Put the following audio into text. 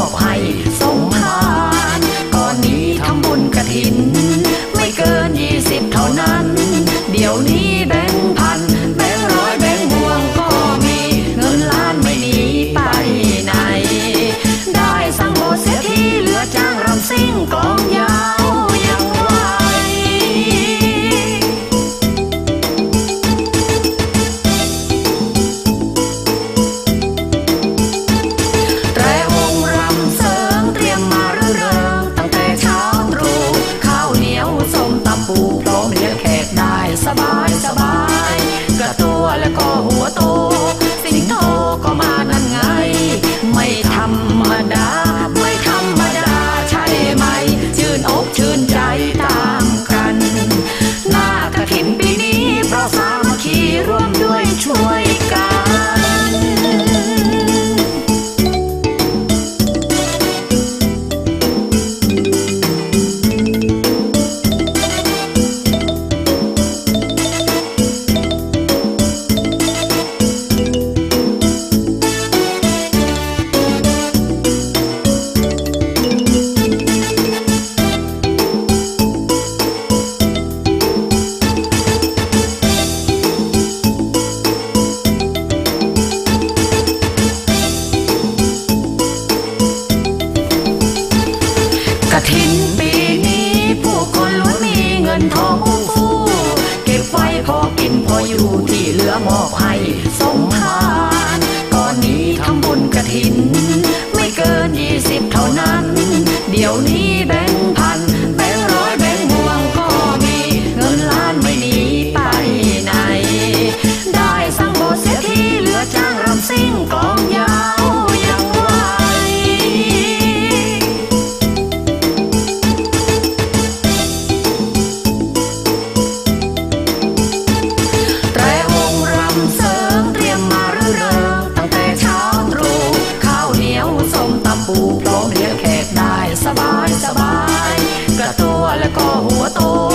อบให้สมภารก่อนนี้ทำบุญกระถิน ไม่เกินยี่สิบเท่านั้น เดี๋ยวนี้แบ่งพัน sabay, sabay. 莫我懂。